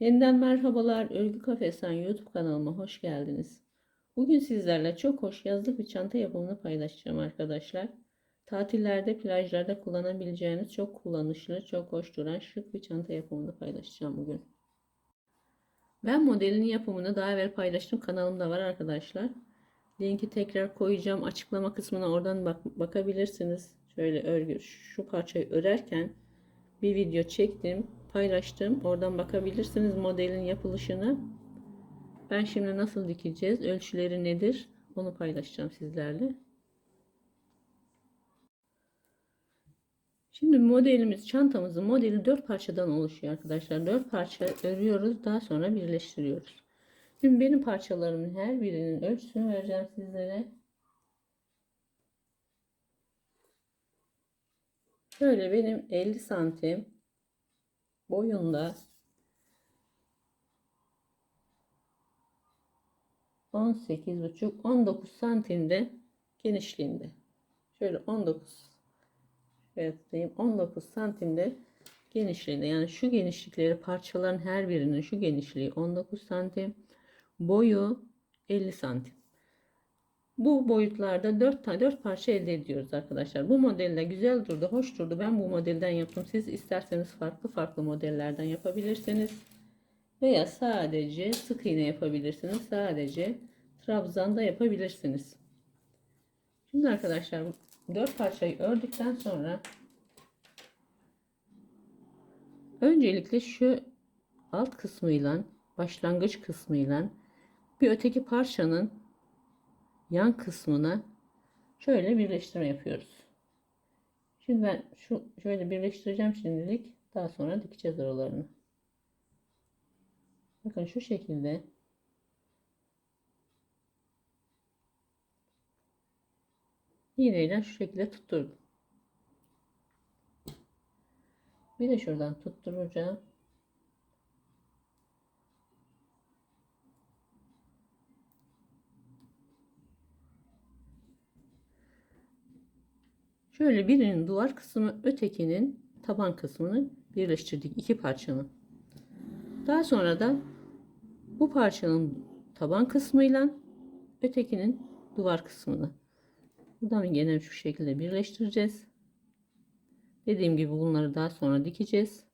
Yeniden merhabalar. Örgü Kafesten YouTube kanalıma hoş geldiniz. Bugün sizlerle çok hoş yazlık bir çanta yapımını paylaşacağım arkadaşlar. Tatillerde, plajlarda kullanabileceğiniz çok kullanışlı, çok hoş duran şık bir çanta yapımını paylaşacağım bugün. Ben modelinin yapımını daha evvel paylaştım. Kanalımda var arkadaşlar. Linki tekrar koyacağım. Açıklama kısmına oradan bak bakabilirsiniz. Şöyle örgü şu parçayı örerken bir video çektim, paylaştım. Oradan bakabilirsiniz modelin yapılışını. Ben şimdi nasıl dikeceğiz, ölçüleri nedir onu paylaşacağım sizlerle. Şimdi modelimiz, çantamızın modeli 4 parçadan oluşuyor arkadaşlar. 4 parça örüyoruz, daha sonra birleştiriyoruz. Şimdi benim parçalarımın her birinin ölçüsünü vereceğim sizlere. Şöyle benim 50 santim boyunda 18,5 19 santimde genişliğinde. Şöyle 19 evet diyeyim 19 santimde genişliğinde. Yani şu genişlikleri parçaların her birinin şu genişliği 19 santim. Boyu 50 santim. Bu boyutlarda 4 tane 4 parça elde ediyoruz arkadaşlar. Bu modelde güzel durdu, hoş durdu. Ben bu modelden yaptım. Siz isterseniz farklı farklı modellerden yapabilirsiniz. Veya sadece sık iğne yapabilirsiniz. Sadece trabzan da yapabilirsiniz. Şimdi arkadaşlar 4 parçayı ördükten sonra öncelikle şu alt kısmıyla başlangıç kısmıyla bir öteki parçanın yan kısmına şöyle birleştirme yapıyoruz. Şimdi ben şu şöyle birleştireceğim şimdilik. Daha sonra dikeceğiz oralarını. Bakın şu şekilde iğneyle şu şekilde tutturdum. Bir de şuradan tutturacağım. Şöyle birinin duvar kısmı ötekinin taban kısmını birleştirdik iki parçanın. Daha sonra da bu parçanın taban kısmıyla ötekinin duvar kısmını buradan yine şu şekilde birleştireceğiz. Dediğim gibi bunları daha sonra dikeceğiz.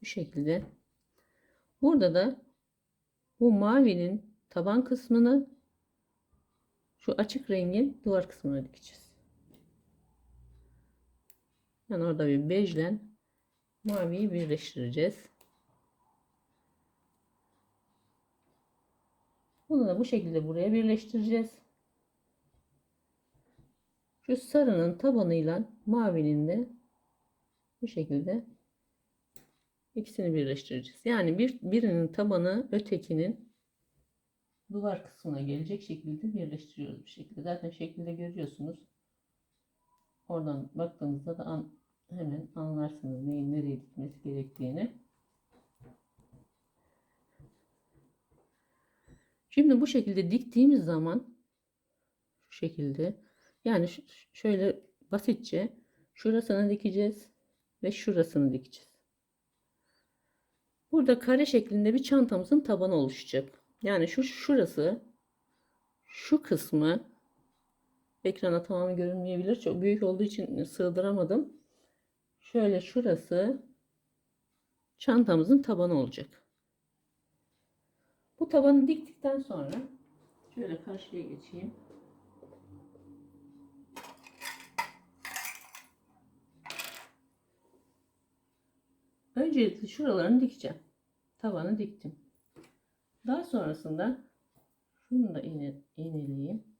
Bu şekilde. Burada da bu mavinin taban kısmını şu açık rengin duvar kısmına dikeceğiz. Yani orada bir bejle maviyi birleştireceğiz. Bunu da bu şekilde buraya birleştireceğiz. Şu sarının tabanıyla mavinin de bu şekilde ikisini birleştireceğiz. Yani bir birinin tabanı ötekinin duvar kısmına gelecek şekilde birleştiriyoruz bir şekilde. Zaten şekilde görüyorsunuz. Oradan baktığınızda da an, hemen anlarsınız neyin nereye gitmesi gerektiğini. Şimdi bu şekilde diktiğimiz zaman şu şekilde yani şöyle basitçe şurasını dikeceğiz ve şurasını dikeceğiz. Burada kare şeklinde bir çantamızın tabanı oluşacak. Yani şu şurası şu kısmı ekrana tamamen görünmeyebilir. Çok büyük olduğu için sığdıramadım. Şöyle şurası çantamızın tabanı olacak. Bu tabanı diktikten sonra şöyle karşıya geçeyim. Öncelikle şuralarını dikeceğim. Tabanı diktim. Daha sonrasında şunu da iğne.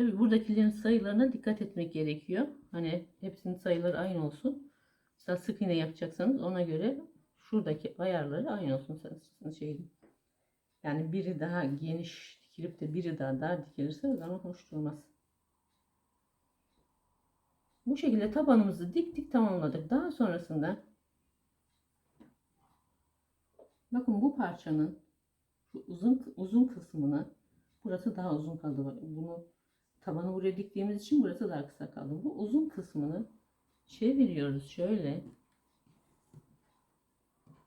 Tabi buradakilerin sayılarına dikkat etmek gerekiyor. Hani hepsinin sayıları aynı olsun. Mesela sık iğne yapacaksanız ona göre şuradaki ayarları aynı olsun. Şeyin. Yani biri daha geniş dikilip de biri daha dar dikilirse o zaman hoş durmaz. Bu şekilde tabanımızı diktik tamamladık. Daha sonrasında bakın bu parçanın uzun uzun kısmını burası daha uzun kaldı. Bunu tabanı buraya diktiğimiz için burası daha kısa kaldı. Bu uzun kısmını çeviriyoruz şöyle.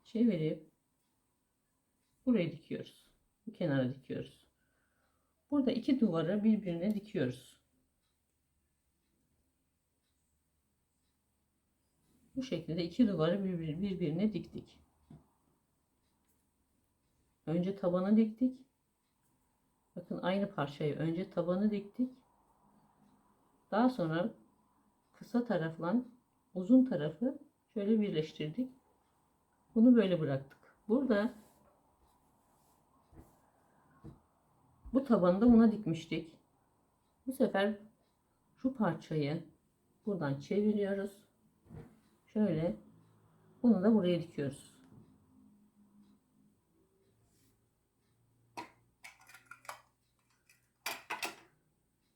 Çevirip buraya dikiyoruz. Bu kenara dikiyoruz. Burada iki duvarı birbirine dikiyoruz. Bu şekilde iki duvarı birbir- birbirine diktik. Önce tabanı diktik. Bakın aynı parçayı önce tabanı diktik. Daha sonra kısa tarafla uzun tarafı şöyle birleştirdik. Bunu böyle bıraktık. Burada bu tabanı da buna dikmiştik. Bu sefer şu parçayı buradan çeviriyoruz. Şöyle bunu da buraya dikiyoruz.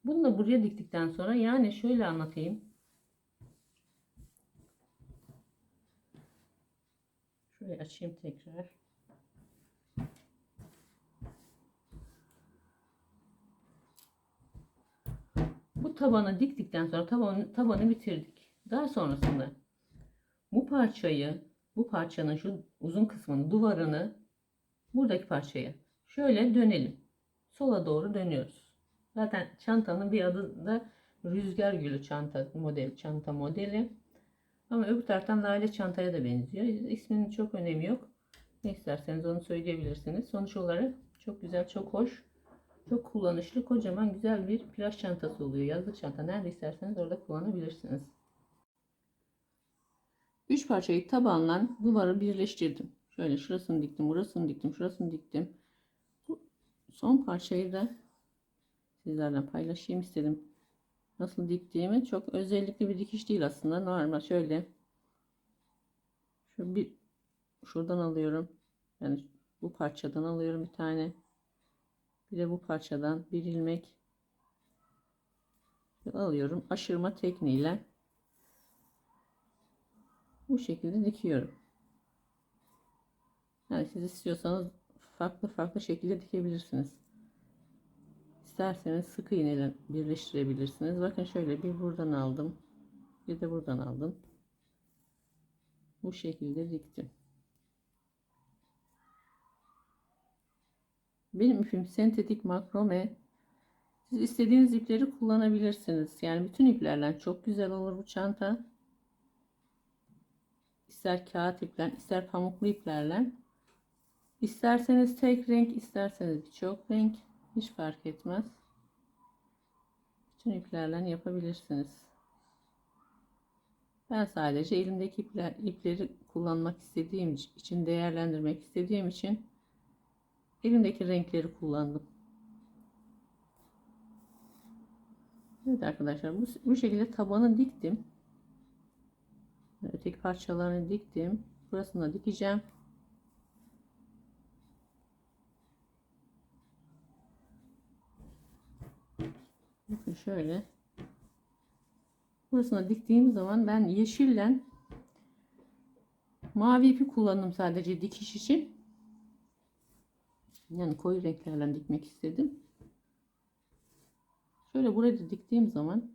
Bunu da buraya diktikten sonra yani şöyle anlatayım. Şöyle açayım tekrar. Bu tabanı diktikten sonra tabanı, tabanı bitirdik. Daha sonrasında bu parçayı, bu parçanın şu uzun kısmını, duvarını buradaki parçaya şöyle dönelim. Sola doğru dönüyoruz. Zaten çantanın bir adı da rüzgar gülü çanta model, çanta modeli. Ama öbür taraftan lale çantaya da benziyor. İsminin çok önemi yok. Ne isterseniz onu söyleyebilirsiniz. Sonuç olarak çok güzel, çok hoş, çok kullanışlı, kocaman güzel bir plaj çantası oluyor. Yazlık çanta nerede isterseniz orada kullanabilirsiniz. Üç parçayı tabanla duvarı birleştirdim. Şöyle şurasını diktim, burasını diktim, şurasını diktim. Bu son parçayı da sizlerle paylaşayım istedim. Nasıl diktiğimi çok özellikli bir dikiş değil aslında. Normal şöyle şu bir şuradan alıyorum. Yani bu parçadan alıyorum bir tane. Bir de bu parçadan bir ilmek alıyorum. Aşırma tekniğiyle bu şekilde dikiyorum. Yani siz istiyorsanız farklı farklı şekilde dikebilirsiniz. İsterseniz sık iğneyle birleştirebilirsiniz. Bakın şöyle bir buradan aldım. Bir de buradan aldım. Bu şekilde diktim. Benim ipim sentetik makrome. Siz istediğiniz ipleri kullanabilirsiniz. Yani bütün iplerle çok güzel olur bu çanta. İster kağıt ipler, ister pamuklu iplerle. İsterseniz tek renk, isterseniz birçok renk. Hiç fark etmez. Bütün iplerle yapabilirsiniz. Ben sadece elimdeki ipler, ipleri kullanmak istediğim için, değerlendirmek istediğim için elimdeki renkleri kullandım. Evet arkadaşlar bu, bu şekilde tabanı diktim. Öteki parçalarını diktim. Burasını da dikeceğim. Bakın şöyle. Burasına diktiğim zaman ben yeşille mavi ipi kullandım sadece dikiş için. Yani koyu renklerle dikmek istedim. Şöyle buraya diktiğim zaman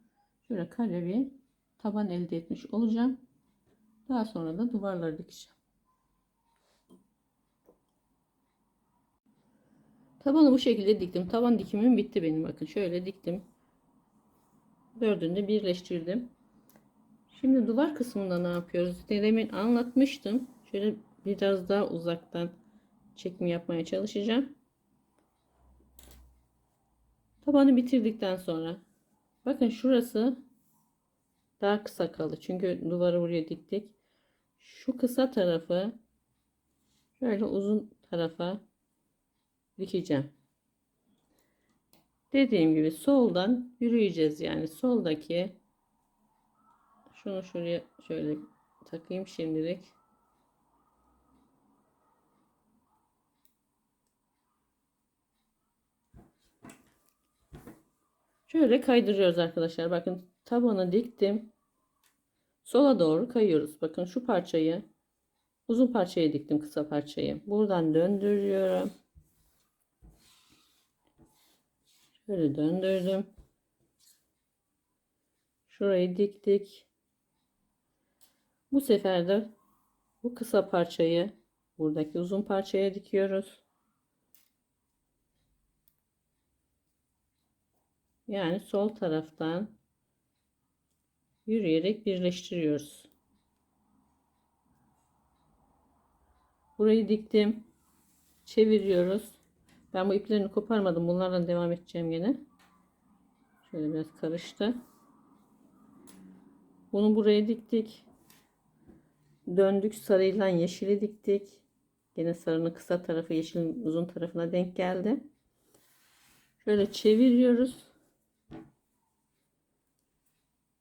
şöyle kare bir taban elde etmiş olacağım. Daha sonra da duvarları dikeceğim. Tabanı bu şekilde diktim. Taban dikimim bitti benim. Bakın şöyle diktim. Dördünü de birleştirdim. Şimdi duvar kısmında ne yapıyoruz? Demin anlatmıştım. Şöyle biraz daha uzaktan çekim yapmaya çalışacağım. Tabanı bitirdikten sonra bakın şurası daha kısa kaldı. Çünkü duvarı buraya diktik. Şu kısa tarafı şöyle uzun tarafa dikeceğim. Dediğim gibi soldan yürüyeceğiz. Yani soldaki şunu şuraya şöyle takayım şimdilik. Şöyle kaydırıyoruz arkadaşlar. Bakın tabanı diktim. Sola doğru kayıyoruz. Bakın şu parçayı uzun parçayı diktim kısa parçayı. Buradan döndürüyorum. Şöyle döndürdüm. Şurayı diktik. Bu sefer de bu kısa parçayı buradaki uzun parçaya dikiyoruz. Yani sol taraftan yürüyerek birleştiriyoruz. Burayı diktim. Çeviriyoruz. Ben bu iplerini koparmadım. Bunlarla devam edeceğim yine. Şöyle biraz karıştı. Bunu buraya diktik. Döndük sarıyla yeşili diktik. Yine sarının kısa tarafı yeşilin uzun tarafına denk geldi. Şöyle çeviriyoruz.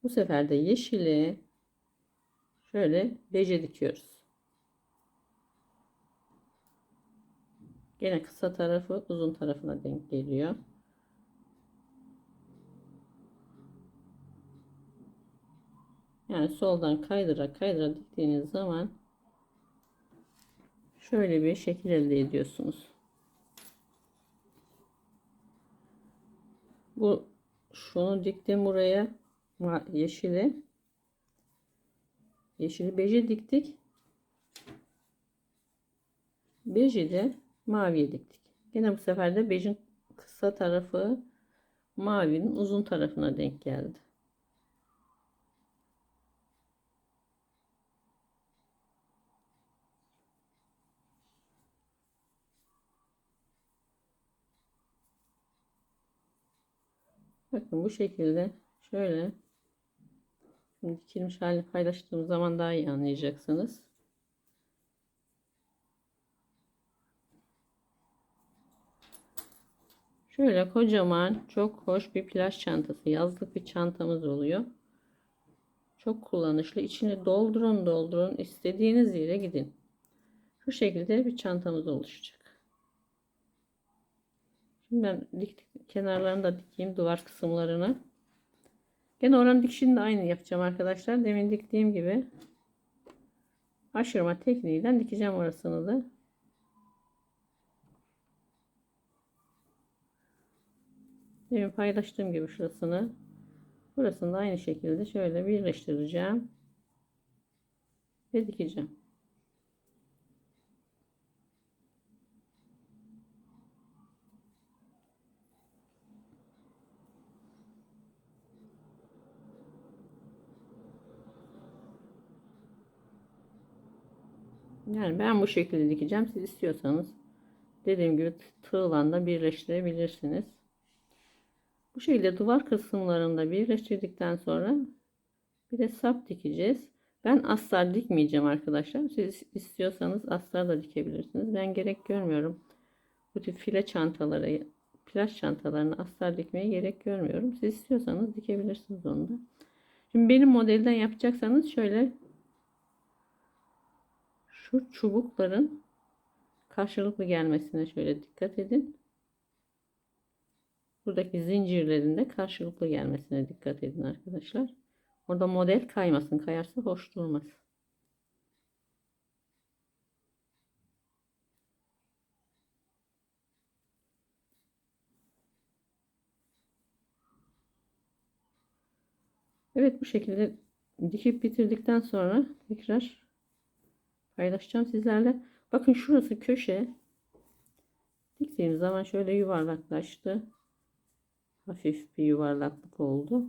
Bu sefer de yeşili şöyle beje dikiyoruz. Yine kısa tarafı uzun tarafına denk geliyor. Yani soldan kaydıra kaydıra diktiğiniz zaman şöyle bir şekil elde ediyorsunuz. Bu şunu diktim buraya yeşili yeşili beje diktik. Beji de maviye diktik. Yine bu sefer de bejin kısa tarafı mavinin uzun tarafına denk geldi. Bakın bu şekilde şöyle dikilmiş halini paylaştığım zaman daha iyi anlayacaksınız. Şöyle kocaman çok hoş bir plaj çantası yazlık bir çantamız oluyor. Çok kullanışlı. İçini doldurun doldurun istediğiniz yere gidin. Şu şekilde bir çantamız oluşacak. Şimdi ben dik, kenarlarını da dikeyim duvar kısımlarını. Gene oranın dikişini de aynı yapacağım arkadaşlar. Demin diktiğim gibi aşırma tekniğiyle dikeceğim orasını da. Demin paylaştığım gibi şurasını burasını da aynı şekilde şöyle birleştireceğim ve dikeceğim. Yani ben bu şekilde dikeceğim. Siz istiyorsanız dediğim gibi tığla da birleştirebilirsiniz. Bu şekilde duvar kısımlarında birleştirdikten sonra bir de sap dikeceğiz. Ben astar dikmeyeceğim arkadaşlar. Siz istiyorsanız astar da dikebilirsiniz. Ben gerek görmüyorum. Bu tip file çantaları, plaj çantalarını astar dikmeye gerek görmüyorum. Siz istiyorsanız dikebilirsiniz onu da. Şimdi benim modelden yapacaksanız şöyle şu çubukların karşılıklı gelmesine şöyle dikkat edin. Buradaki zincirlerinde karşılıklı gelmesine dikkat edin arkadaşlar. Orada model kaymasın. Kayarsa hoş durmaz. Evet bu şekilde dikip bitirdikten sonra tekrar paylaşacağım sizlerle. Bakın şurası köşe. Diktiğim zaman şöyle yuvarlaklaştı hafif bir yuvarlaklık oldu.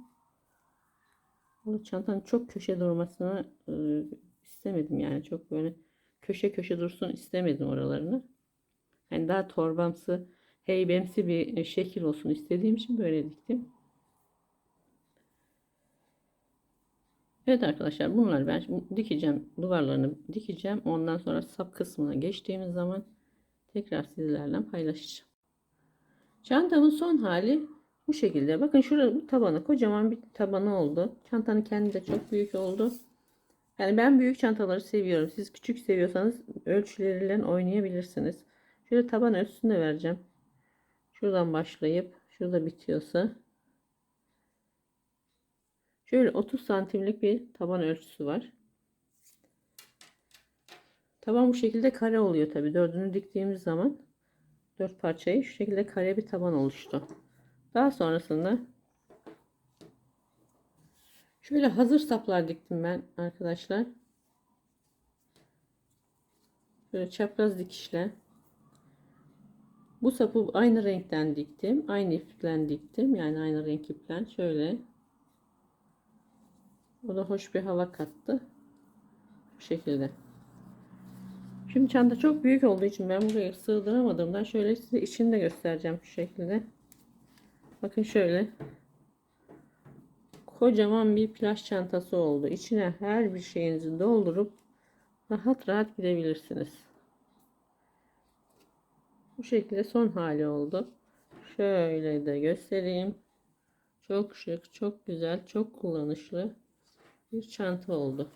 Bu çantanın çok köşe durmasını e, istemedim yani çok böyle köşe köşe dursun istemedim oralarını. Yani daha torbamsı, heybemsi bir şekil olsun istediğim için böyle diktim. Evet arkadaşlar bunlar ben şimdi dikeceğim duvarlarını dikeceğim. Ondan sonra sap kısmına geçtiğimiz zaman tekrar sizlerle paylaşacağım. Çantamın son hali bu şekilde. Bakın şurada bu tabanı kocaman bir tabanı oldu. Çantanın kendi de çok büyük oldu. Yani ben büyük çantaları seviyorum. Siz küçük seviyorsanız ölçüleriyle oynayabilirsiniz. Şöyle taban ölçüsünü de vereceğim. Şuradan başlayıp şurada bitiyorsa. Şöyle 30 santimlik bir taban ölçüsü var. Taban bu şekilde kare oluyor tabi. Dördünü diktiğimiz zaman dört parçayı şu şekilde kare bir taban oluştu. Daha sonrasında Şöyle hazır saplar diktim ben arkadaşlar. Böyle çapraz dikişle. Bu sapı aynı renkten diktim. Aynı ipten diktim. Yani aynı renk ipten. Şöyle. O da hoş bir hava kattı. Bu şekilde. Şimdi çanta çok büyük olduğu için ben buraya sığdıramadığımdan şöyle size içini de göstereceğim şu şekilde. Bakın şöyle. Kocaman bir plaj çantası oldu. İçine her bir şeyinizi doldurup rahat rahat gidebilirsiniz. Bu şekilde son hali oldu. Şöyle de göstereyim. Çok şık, çok güzel, çok kullanışlı bir çanta oldu.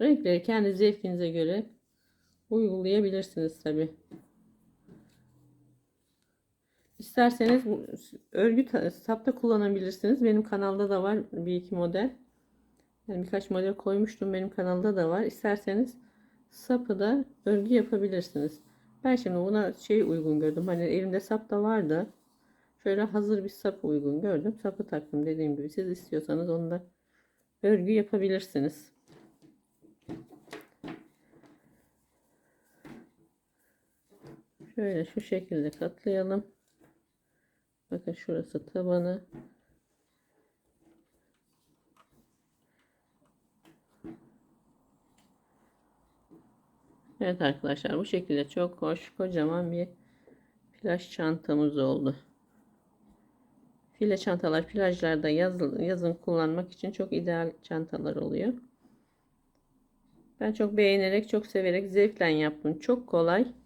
Renkleri kendi zevkinize göre uygulayabilirsiniz tabi. İsterseniz örgü ta- sapta kullanabilirsiniz. Benim kanalda da var bir iki model. Yani birkaç model koymuştum benim kanalda da var. İsterseniz sapı da örgü yapabilirsiniz. Ben şimdi buna şey uygun gördüm. Hani elimde sap da vardı. Şöyle hazır bir sap uygun gördüm. Sapı taktım dediğim gibi. Siz istiyorsanız onu da örgü yapabilirsiniz. Şöyle şu şekilde katlayalım. Bakın şurası tabanı. Evet arkadaşlar bu şekilde çok hoş kocaman bir plaj çantamız oldu. File çantalar plajlarda yazın, yazın kullanmak için çok ideal çantalar oluyor. Ben çok beğenerek, çok severek, zevkle yaptım. Çok kolay.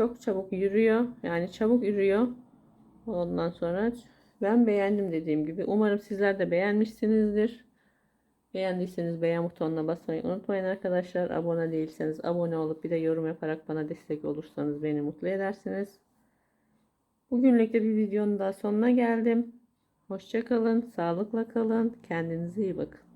Çok çabuk yürüyor. Yani çabuk yürüyor. Ondan sonra ben beğendim dediğim gibi. Umarım sizler de beğenmişsinizdir. Beğendiyseniz beğen butonuna basmayı unutmayın arkadaşlar. Abone değilseniz abone olup bir de yorum yaparak bana destek olursanız beni mutlu edersiniz. Bugünlük de bir videonun daha sonuna geldim. Hoşçakalın, sağlıkla kalın, kendinize iyi bakın.